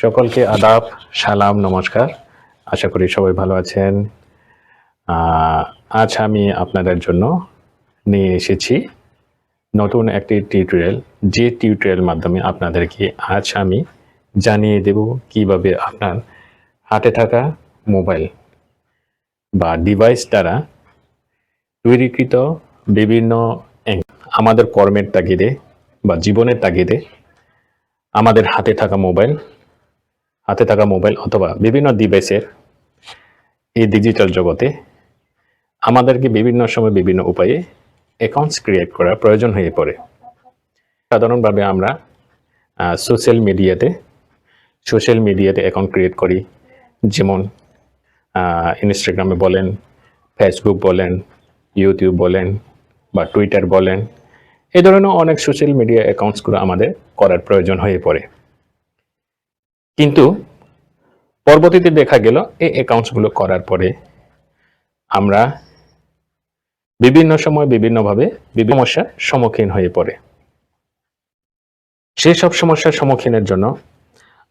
সকলকে আদাব, সালাম, নমস্কার। আশা করি সবাই ভালো আছেন। আজ আমি আপনাদের জন্য নিয়ে এসেছি নতুন একটি টিউটোরিয়াল। যে টিউটোরিয়াল মাধ্যমে আপনাদেরকে আজ আমি জানিয়ে দেব কীভাবে আপনার হাতে থাকা মোবাইল বা ডিভাইস দ্বারা তৈরিকৃত বিভিন্ন আমাদের কর্মের তাগিদে বা জীবনের তাগিদে আমাদের হাতে থাকা মোবাইল হাতে থাকা মোবাইল অথবা বিভিন্ন ডিভাইসের এই ডিজিটাল জগতে আমাদেরকে বিভিন্ন সময় বিভিন্ন উপায়ে অ্যাকাউন্টস ক্রিয়েট করার প্রয়োজন হয়ে পড়ে। সাধারণভাবে আমরা সোশ্যাল মিডিয়াতে সোশ্যাল মিডিয়াতে অ্যাকাউন্ট ক্রিয়েট করি। যেমন ইনস্টাগ্রামে বলেন ফেসবুক বলেন ইউটিউব বলেন বা টুইটার বলেন এই ধরনের অনেক সোশ্যাল মিডিয়া অ্যাকাউন্টসগুলো আমাদের করার প্রয়োজন হয়ে পড়ে। কিন্তু পরবর্তীতে দেখা গেল এই অ্যাকাউন্টসগুলো করার পরে আমরা বিভিন্ন সময় বিভিন্নভাবে বিভিন্ন সমস্যার সম্মুখীন হয়ে পড়ে। সেই সব সমস্যার সম্মুখীনের জন্য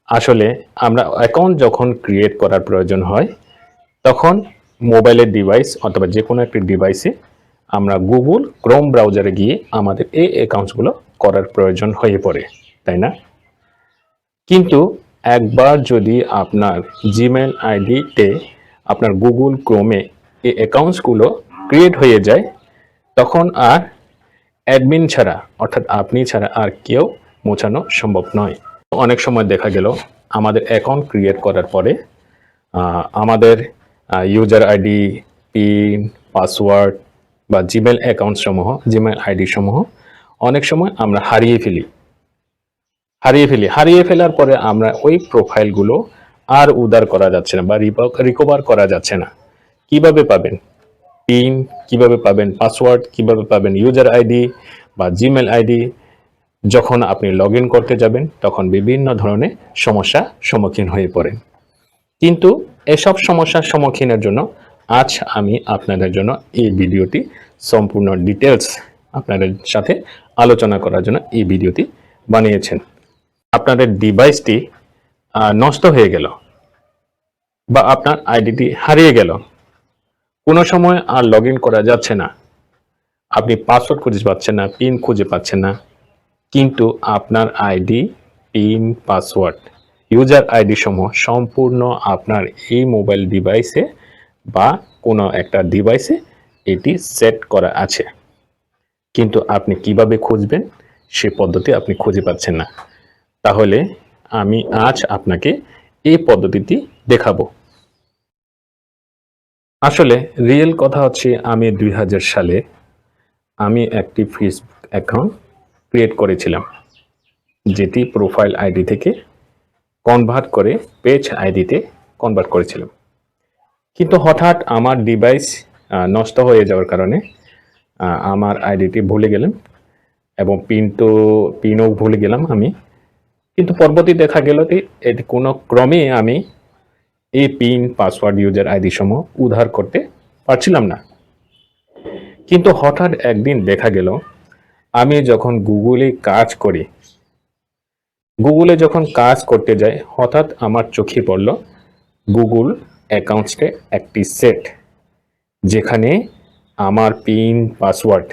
আসলে আমরা অ্যাকাউন্ট যখন ক্রিয়েট করার প্রয়োজন হয়, তখন মোবাইলের ডিভাইস অথবা যে কোনো একটি ডিভাইসে আমরা গুগল ক্রোম ব্রাউজারে গিয়ে আমাদের এই অ্যাকাউন্টসগুলো করার প্রয়োজন হয়ে পড়ে, তাই না? কিন্তু একবার যদি আপনার জিমেল আইডিতে আপনার গুগল ক্রোমে এই অ্যাকাউন্টসগুলো ক্রিয়েট হয়ে যায়, তখন আর অ্যাডমিন ছাড়া, অর্থাৎ আপনি ছাড়া আর কেউ মোছানো সম্ভব নয়। অনেক সময় দেখা গেল, আমাদের অ্যাকাউন্ট ক্রিয়েট করার পরে আমাদের ইউজার আইডি পিন পাসওয়ার্ড বা জিমেল অ্যাকাউন্ট সমূহ জিমেল আইডি সমূহ অনেক সময় আমরা হারিয়ে ফেলি। হারিয়ে ফেলি। হারিয়ে ফেলার পরে আমরা ওই প্রোফাইলগুলো আর উদার করা যাচ্ছে না বা রিকভার করা যাচ্ছে না। কীভাবে পাবেন? পিন কীভাবে পাবেন? পাসওয়ার্ড কীভাবে পাবেন? ইউজার আইডি বা জিমেল আইডি যখন আপনি লগ করতে যাবেন, তখন বিভিন্ন ধরনের সমস্যা সম্মুখীন হয়ে পড়েন। কিন্তু এসব সমস্যার সম্মুখীনের জন্য আজ আমি আপনাদের জন্য এই ভিডিওটি সম্পূর্ণ ডিটেলস আপনাদের সাথে আলোচনা করার জন্য এই ভিডিওটি বানিয়েছেন। আপনাদের ডিভাইসটি নষ্ট হয়ে গেল বা আপনার আইডিটি হারিয়ে গেল। কোনো সময় আর লগ করা যাচ্ছে না। আপনি পাসওয়ার্ড খুঁজে পাচ্ছেন না পিন খুঁজে পাচ্ছেন না। কিন্তু আপনার ID pin password user ID সমূহ সম্পূর্ণ আপনার এই মোবাইল ডিভাইসে বা কোনো একটা ডিভাইসে এটি সেট করা আছে। কিন্তু আপনি কীভাবে খুঁজবেন, সে পদ্ধতি আপনি খুঁজে পাচ্ছেন না। তাহলে আমি আজ আপনাকে এই পদ্ধতিটি দেখাবো। আসলে রিয়েল কথা হচ্ছে আমি দুই হাজার সালে আমি একটি ফেসবুক অ্যাকাউন্ট ক্রিয়েট করেছিলাম, যেটি প্রোফাইল আইডি থেকে কনভার্ট করে পেজ আইডিতে কনভার্ট করেছিলাম। কিন্তু হঠাৎ আমার ডিভাইস নষ্ট হয়ে যাওয়ার কারণে আমার আইডিটি ভুলে গেলাম এবং পিন তো পিনও ভুলে গেলাম আমি। কিন্তু পরবর্তী দেখা গেল যে এটি কোনো ক্রমে আমি এই পিন, পাসওয়ার্ড, ইউজার আইডি সমূহ উদ্ধার করতে পারছিলাম না। কিন্তু হঠাৎ একদিন দেখা গেল, আমি যখন গুগলে কাজ করি, গুগলে যখন কাজ করতে যাই, হঠাৎ আমার চোখে পড়ল গুগল অ্যাকাউন্টসে একটি সেট, যেখানে আমার pin, password,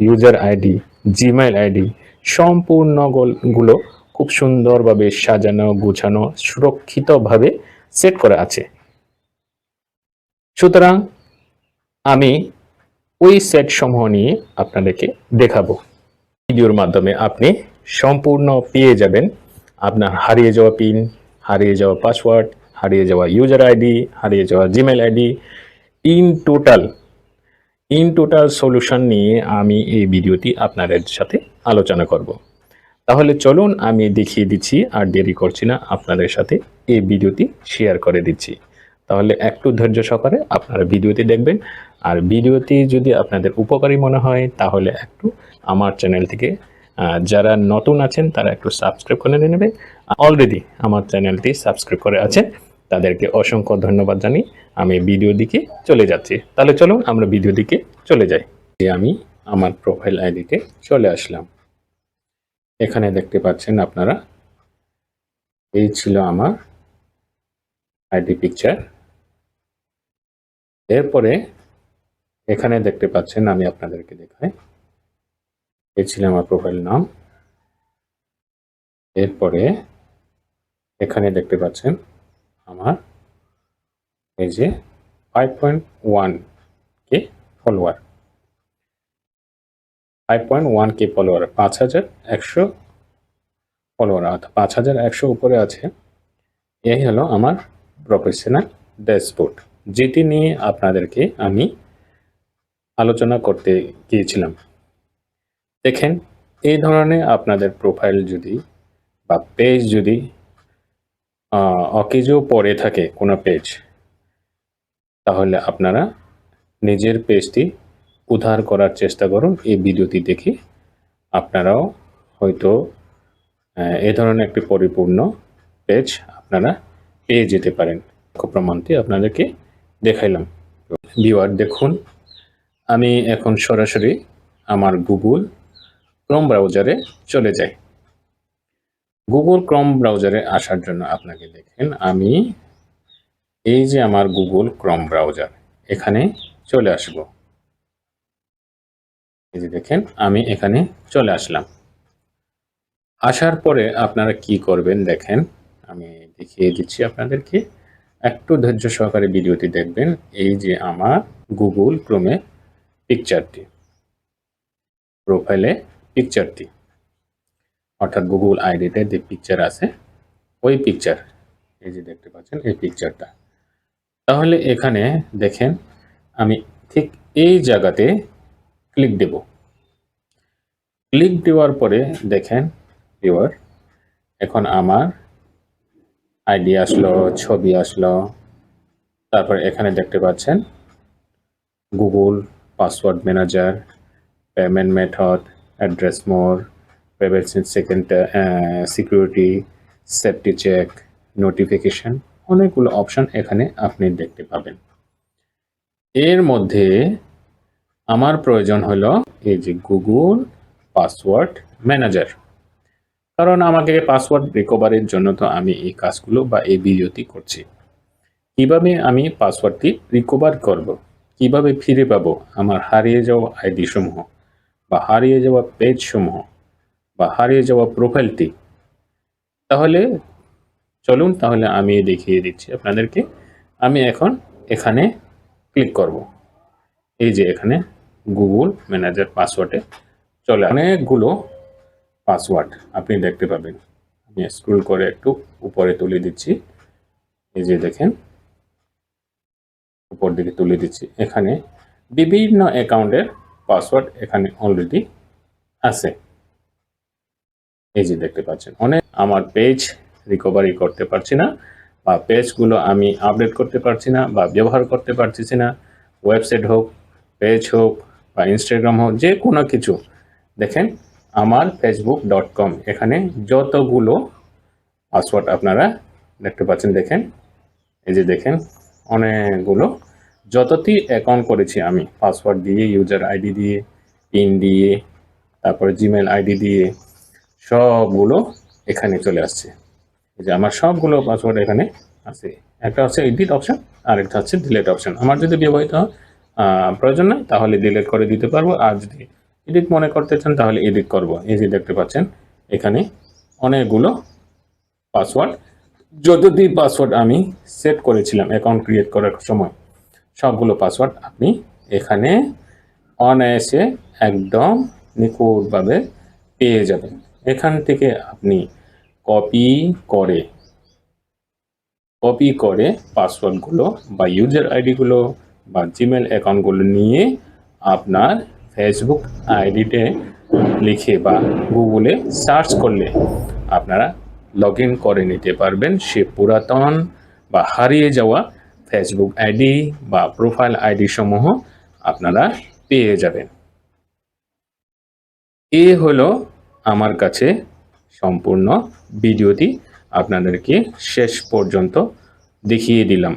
user ID Gmail ID সম্পূর্ণগুলো গুলো খুব সুন্দরভাবে সাজানো, গুছানো, সুরক্ষিতভাবে সেট করা আছে। সুতরাং আমি ওই সেট সমূহ নিয়ে আপনাদেরকে দেখাবো। ভিডিওর মাধ্যমে আপনি সম্পূর্ণ পেয়ে যাবেন আপনার হারিয়ে যাওয়া পিন হারিয়ে যাওয়া পাসওয়ার্ড হারিয়ে যাওয়া ইউজার আইডি হারিয়ে যাওয়া Gmail ID in total in total solution নিয়ে আমি এই ভিডিওটি আপনাদের সাথে আলোচনা করব। তাহলে চলুন আমি দেখিয়ে দিচ্ছি আর দেরি করছি না, আপনাদের সাথে এই ভিডিওটি শেয়ার করে দিচ্ছি। তাহলে একটু ধৈর্য সহকারে আপনারা ভিডিওটি দেখবেন। আর ভিডিওটি যদি আপনাদের উপকারী মনে হয়, তাহলে একটু আমার চ্যানেল থেকে যারা নতুন আছেন, তারা একটু সাবস্ক্রাইব করে নেবে অলরেডি আমার চ্যানেলটি সাবস্ক্রাইব করে আছেন, তাদেরকে অসংখ্য ধন্যবাদ জানিয়ে আমি ভিডিও দিকে চলে যাচ্ছি। তাহলে চলুন আমরা ভিডিও দিকে চলে যাই। আমি আমার প্রোফাইল আইডিতে চলে আসলাম। এখানে দেখতে পাচ্ছেন আপনারা। এই ছিল আমার আইডি পিকচার এরপরে এখানে দেখতে পাচ্ছেন আমি আপনাদেরকে দেখাই। এই ছিল আমার প্রোফাইল নাম। এরপরে এখানে দেখতে পাচ্ছেন আমার এই যে five point one K follower five point one K follower পাঁচ হাজার একশো ফলোয়ার অর্থাৎ পাঁচ হাজার একশো উপরে আছে। এই হলো আমার প্রফেশনাল ড্যাশবোর্ড যেটি নিয়ে আপনাদেরকে আমি আলোচনা করতে গিয়েছিলাম। দেখেন, এই ধরনের আপনাদের প্রোফাইল যদি বা পেজ যদি অকেজও পড়ে থাকে কোনো পেজ তাহলে আপনারা নিজের পেজটি উদ্ধার করার চেষ্টা করুন। এই ভিডিওটি দেখে আপনারাও হয়তো এ ধরনের একটি পরিপূর্ণ পেজ আপনারা পেয়ে যেতে পারেন। প্রমাণটি আপনাদেরকে দেখাইলাম। ভিউয়ার দেখুন, আমি এখন সরাসরি আমার গুগল ক্রোম ব্রাউজারে চলে যাই। গুগল ক্রোম ব্রাউজারে আসার জন্য আপনাকে দেখেন, আমি এই যে আমার গুগল ক্রোম ব্রাউজার এখানে চলে আসব। এই দেখেন, আমি এখানে চলে আসলাম। আসার পরে আপনারা কি করবেন দেখেন, আমি দেখিয়ে দিচ্ছি আপনাদেরকে। একটু ধৈর্য সহকারে ভিডিওটি দেখবেন, এই যে আমার গুগল ক্রোমে পিকচারটি প্রোফাইলে পিকচারটি অর্থাৎ গুগল আইডিতে যে পিকচার আছে, ওই পিকচার এই যে দেখতে পাচ্ছেন, এই পিকচারটা তাহলে এখানে দেখেন, আমি ঠিক এই জায়গাতে ক্লিক দেব। ক্লিক দেওয়ার পরে দেখেন ভিউয়ার এখন আমার আইডি আসলো, ছবি আসলো, তারপর এখানে দেখতে পাচ্ছেন Google password manager payment method address more privacy second security safety check notification অনেকগুলো অপশন এখানে আপনি দেখতে পাবেন। এর মধ্যে আমার প্রয়োজন হলো এই যে গুগল পাসওয়ার্ড ম্যানেজার। কারণ আমাকে পাসওয়ার্ড রিকভারির জন্য তো আমি এই কাজগুলো বা এই ভিডিওটি করছি। কীভাবে আমি পাসওয়ার্ডটি রিকভার করব? কীভাবে ফিরে পাবো? আমার হারিয়ে যাওয়া আইডি সমূহ বা হারিয়ে যাওয়া পেজ সমূহ বা হারিয়ে যাওয়া প্রোফাইলটি। তাহলে চলুন তাহলে আমি দেখিয়ে দিচ্ছি আপনাদেরকে। আমি এখন এখানে ক্লিক করব। এই যে এখানে গুগল ম্যানেজার পাসওয়ার্ডে চলে অনেকগুলো পাসওয়ার্ড আপনি দেখতে পাবেন। আমি স্ক্রল করে একটু উপরে তুলে দিচ্ছি। এই যে দেখেন। উপর দিকে তুলে দিচ্ছি। এখানে বিভিন্ন অ্যাকাউন্টের পাসওয়ার্ড এখানে অলরেডি আছে। এই যে দেখতে পাচ্ছেন। অনেক আমার পেজ রিকভারি করতে পারছি না বা পেজগুলো আমি আপডেট করতে পারছি না বা ব্যবহার করতে পারছি না। ওয়েবসাইট হোক পেজ হোক বা ইনস্টাগ্রাম হোক যে কোনো কিছু। দেখেন আমার ফেসবুক ডট কম এখানে যতগুলো পাসওয়ার্ড আপনারা দেখতে পাচ্ছেন দেখেন এই যে দেখেন অনেকগুলো। যতটি অ্যাকাউন্ট করেছি আমি পাসওয়ার্ড দিয়ে ইউজার আইডি দিয়ে পিন দিয়ে তারপরে জিমেল আইডি দিয়ে সবগুলো এখানে চলে আসছে। এই যে আমার সবগুলো পাসওয়ার্ড এখানে আছে। একটা হচ্ছে এডিট অপশন আর একটা হচ্ছে ডিলেট অপশন আমার যদি ব্যবহৃত আহ, প্রয়োজন নয় তাহলে ডিলেট করে দিতে পারব। আর যদি এডিট মনে করতে চান, তাহলে এডিট করব। এই যে দেখতে পাচ্ছেন, এখানে অনেকগুলো পাসওয়ার্ড যতটি পাসওয়ার্ড আমি সেট করেছিলাম অ্যাকাউন্ট ক্রিয়েট করার সময়, সবগুলো পাসওয়ার্ড আপনি এখানে অনায়াসে একদম নিখুঁতভাবে পেয়ে যাবেন। এখান থেকে আপনি কপি করে কপি করে পাসওয়ার্ডগুলো বা ইউজার আইডিগুলো বা জিমেল অ্যাকাউন্টগুলো নিয়ে আপনার ফেসবুক আইডিতে লিখে বা গুগলে সার্চ করলে আপনারা লগ করে নিতে পারবেন। সে পুরাতন বা হারিয়ে যাওয়া ফেসবুক আইডি বা প্রোফাইল আইডি সমূহ আপনারা পেয়ে যাবেন। এ হলো আমার কাছে সম্পূর্ণ ভিডিওটি। আপনাদেরকে শেষ পর্যন্ত দেখিয়ে দিলাম।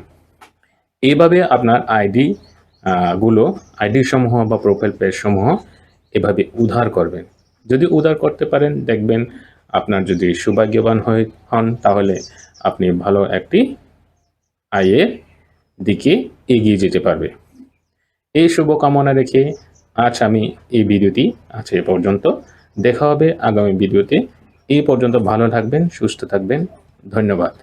এইভাবে আপনার আইডি গুলো, আইডি সমূহ বা প্রোফাইল পেজ সমূহ এভাবে উদ্ধার করবেন। যদি উদ্ধার করতে পারেন, দেখবেন আপনার যদি সৌভাগ্যবান হয়ে হন, তাহলে আপনি ভালো একটি আয়ের দিকে এগিয়ে যেতে পারবে। এই শুভকামনা রেখে আজ আমি এই ভিডিওটি আছে এ পর্যন্ত। দেখা হবে আগামী ভিডিওতে। এই পর্যন্ত ভালো থাকবেন, সুস্থ থাকবেন। ধন্যবাদ।